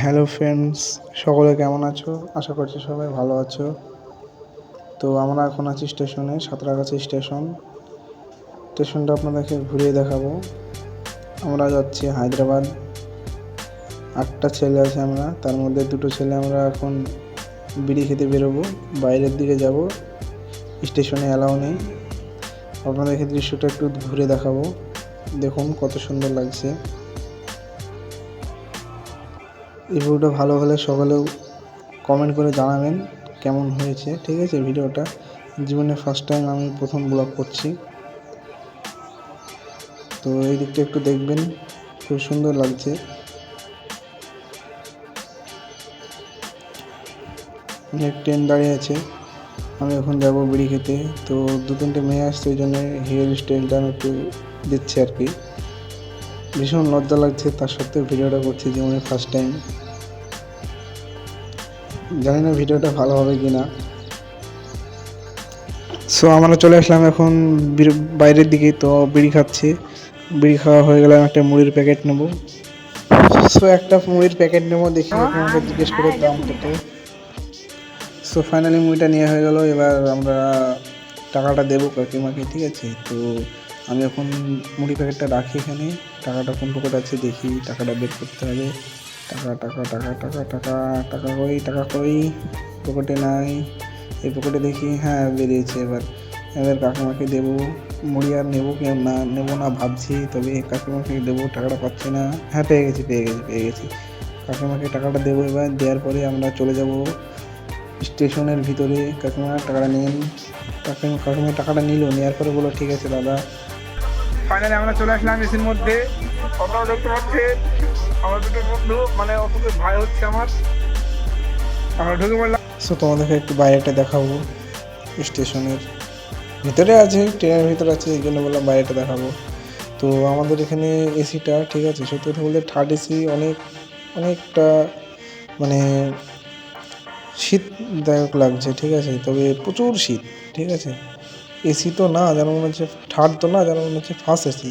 Hello friends সকলে কেমন আছো? আশা করছি সবাই ভালো আছো। তো আমরা এখন আছি স্টেশনে সাঁতরাগাছি স্টেশন স্টেশনটা আপনাদেরকে ঘুরিয়ে দেখাবো। আমরা যাচ্ছি হায়দ্রাবাদ। আটটা ছেলে আছে আমরা, তার মধ্যে দুটো ছেলে আমরা এখন বিড়ি খেতে বেরোবো। বাইরের দিকে যাব স্টেশনে অ্যালাউ নেই। আপনাদেরকে দৃশ্যটা একটু ঘুরে দেখাবো। দেখুন কত সুন্দর লাগছে। ভিডিওটা ভালো হলে সকলেও কমেন্ট করে জানাবেন কেমন হয়েছে, ঠিক আছে ভিডিওটা? জীবনে ফার্স্ট টাইম আমি প্রথম ব্লগ করছি। তো এই দিকটা একটু দেখবেন, খুব সুন্দর লাগছে। ট্রেন দাঁড়িয়ে আছে, আমি এখন যাব বিড়ি খেতে। তো দু তিনটে মেয়ে আসছে ওই জন্য হেয়ার স্টাইলটা আমি একটু দিচ্ছি আর কি। ভীষণ লজ্জা লাগছে, তার সত্ত্বেও ভিডিওটা করছি জীবনে ফার্স্ট টাইম জানি না ভিডিওটা ভালো হবে কি না সো আমরা চলে আসলাম এখন বাইরের দিকে, তো বিড়ি খাচ্ছি। বিড়ি খাওয়া হয়ে গেলে একটা মুড়ির প্যাকেট নেব। সো একটা মুড়ির প্যাকেট নেব, দেখি আমাকে জিজ্ঞেস করে দাম কত। সো ফাইনালি মুড়িটা নেওয়া হয়ে গেল, এবার আমরা টাকাটা দেবো কাকিমাকে, ঠিক আছে? তো আমি এখন মুড়ি প্যাকেটটা রাখি এখানে। টাকাটা কোন পকেট আছে দেখি, টাকাটা বের করতে হবে। টাকা টাকা টাকা টাকা টাকা টাকা কই টাকা কই? পকেটে নাই। এই পকেটে দেখি হ্যাঁ বেরিয়েছে এবার। এবার কাকিমাকে দেবো। মুড়ি আর নেব কি না, নেব না ভাবছি, তবে কাকিমাকে দেবো, টাকাটা পাচ্ছি না। হ্যাঁ পেয়ে গেছি পেয়ে গেছি পেয়ে গেছি। কাকিমাকে টাকাটা দেবো এবার, দেওয়ার পরে আমরা চলে যাব স্টেশনের ভিতরে। কাকিমা, টাকাটা নিন। কাকিমা কাকিমা টাকাটা নিল, নেওয়ার পরে বলো ঠিক আছে, দাদা। ফাইনালি আমরা চলে আসলাম এসির মধ্যে। আপনারা দেখতে পাচ্ছেন আমার দুটো বন্ধু মানে সো তোমাদেরকে একটু বাইরেটা দেখাবো। স্টেশনের ভিতরে আছে, ট্রেনের ভিতরে আছে, এই জন্য বললাম বাইরেটা দেখাবো। তো আমাদের এখানে এসিটা, ঠিক আছে? সত্যি কথা বলতে থার্ড এসি অনেক, অনেকটা মানে শীতদায়ক লাগছে, ঠিক আছে? তবে প্রচুর শীত, ঠিক আছে? এসি তো না যেন মনে হচ্ছে থার্ড তো না যেন মনে হচ্ছে ফার্স্ট এসি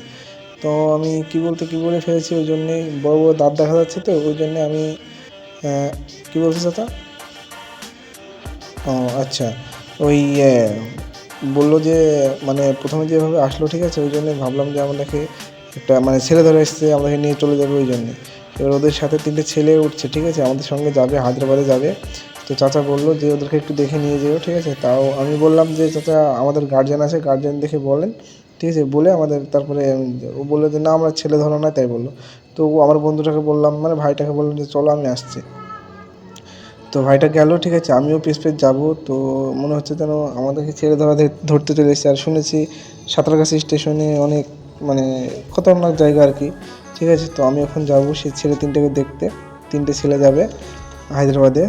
তো আমি কি বলতে, কি বলে ফেলেছি? ওই জন্যে বড় বড় দাঁত দেখা যাচ্ছে তো, ওই জন্যে আমি কি বলছি চাচা ও আচ্ছা। ওই বলল যে মানে প্রথমে যেভাবে আসলো, ঠিক আছে? ওই জন্য ভাবলাম যে আমাদেরকে একটা মানে ছেলে ধরে এসছে, আমাদেরকে নিয়ে চলে যাবে ওই জন্যে। এবার ওদের সাথে তিনটে ছেলে উঠছে, ঠিক আছে? আমাদের সঙ্গে যাবে, হায়দ্রাবাদে যাবে। তো চাচা বলল যে, ওদেরকে একটু দেখে নিয়ে যেও, ঠিক আছে? তাও আমি বললাম যে, চাচা, আমাদের গার্জেন আছে গার্জেন দেখে বলেন। ঠিক আছে, বলে আমাদের তারপরে ও বলল যে, না, আমরা ছেলে ধরো না, তাই বলল। তো ও আমার বন্ধুটাকে বললাম মানে ভাইটাকে বললাম যে, চলো, আমি আসছি। তো ভাইটা গেল, ঠিক আছে, আমিও পিস পিস যাব। তো মনে হচ্ছে যেন আমাদেরকে ছেড়ে ধরা ধরতে চলে এসেছে। আর শুনেছি সাঁতারগাছি স্টেশনে অনেক মানে খতরনাক জায়গা আর কি। ঠিক আছে, তো আমি এখন যাব সেই ছেলে তিনটেকে দেখতে। তিনটে ছেলে যাবে হায়দ্রাবাদে,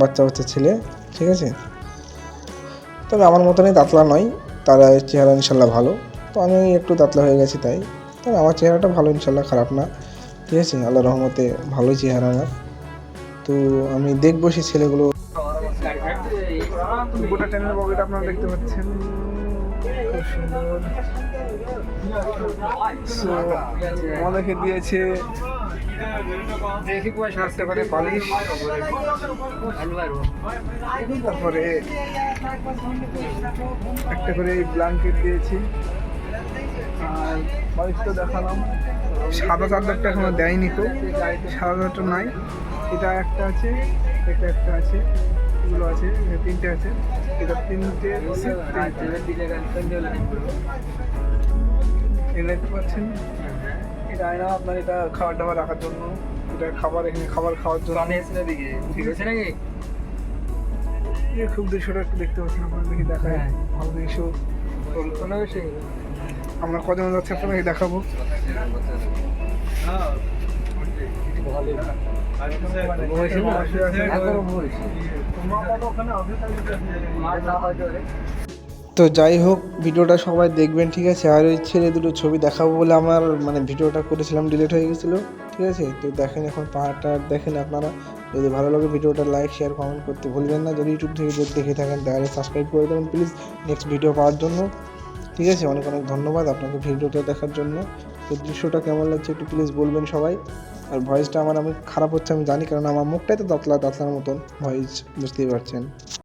বাচ্চা বাচ্চা ছেলে। ঠিক আছে? তবে আমার মতনই দাঁতলা নয়, তারা চেহারা ইনশাল্লাহ ভালো। তো আমি একটু দাঁতলা হয়ে গেছি তাই। তবে আমার চেহারাটা ভালো, ইনশাল্লাহ খারাপ না। ঠিক আছে আল্লাহ রহমতে ভালোই চেহারা আমার। তো আমি দেখব সেই ছেলেগুলো। আপনারা দেখতে পাচ্ছেন। আমাদেরকে দিয়েছে পালিশ তারপরে একটা করে ব্ল্যাঙ্কেট দিয়েছি। আর বালিশ তো দেখালাম। সাদা চাদরটা এখনও দেয়নি তো। সাদা চাদরটা নাই। এটা একটা আছে এটা একটা আছে এগুলো আছে তিনটে আছে। এটা তিনটে এটা দেখতে পাচ্ছেন? এটা আয়না আপনার এটা খাবার দাবার রাখার জন্য। এটা খাবার এখানে খাবার খাওয়ার জন্য। ঠিক আছে। নাকি? খুব দৃশ্যটা একটু দেখতে পাচ্ছেন আপনার দেখি দেখায় ভালো দৃশ্য। আমরা কজন যাচ্ছি আপনাকে দেখাবো। তো যাই হোক, ভিডিওটা সবাই দেখবেন, ঠিক আছে? আর ওই ছেলে দুটো ছবি দেখাবো বলে আমার মানে ভিডিওটা করেছিলাম ডিলিট হয়ে গেছিল, ঠিক আছে? তো দেখেন এখন পাহাড়টা, দেখেন আপনারা, যদি ভালো লাগে ভিডিওটা লাইক শেয়ার কমেন্ট করতে ভুলবেন না। যদি ইউটিউব থেকে যদি দেখে থাকেন, তাহলে সাবস্ক্রাইব করে দেবেন প্লিজ নেক্সট ভিডিও পাওয়ার জন্য। ঠিক আছে, অনেক অনেক ধন্যবাদ আপনাকে ভিডিওটা দেখার জন্য। তো দৃশ্যটা কেমন লাগছে একটু প্লিজ বলবেন সবাই। আর ভয়েসটা আমার, আমি খারাপ হচ্ছে আমি জানি, কারণ আমার মুখটাই তো দাঁতলা, দাঁতলার মতন। ভয়েস বুঝতেই পারছেন।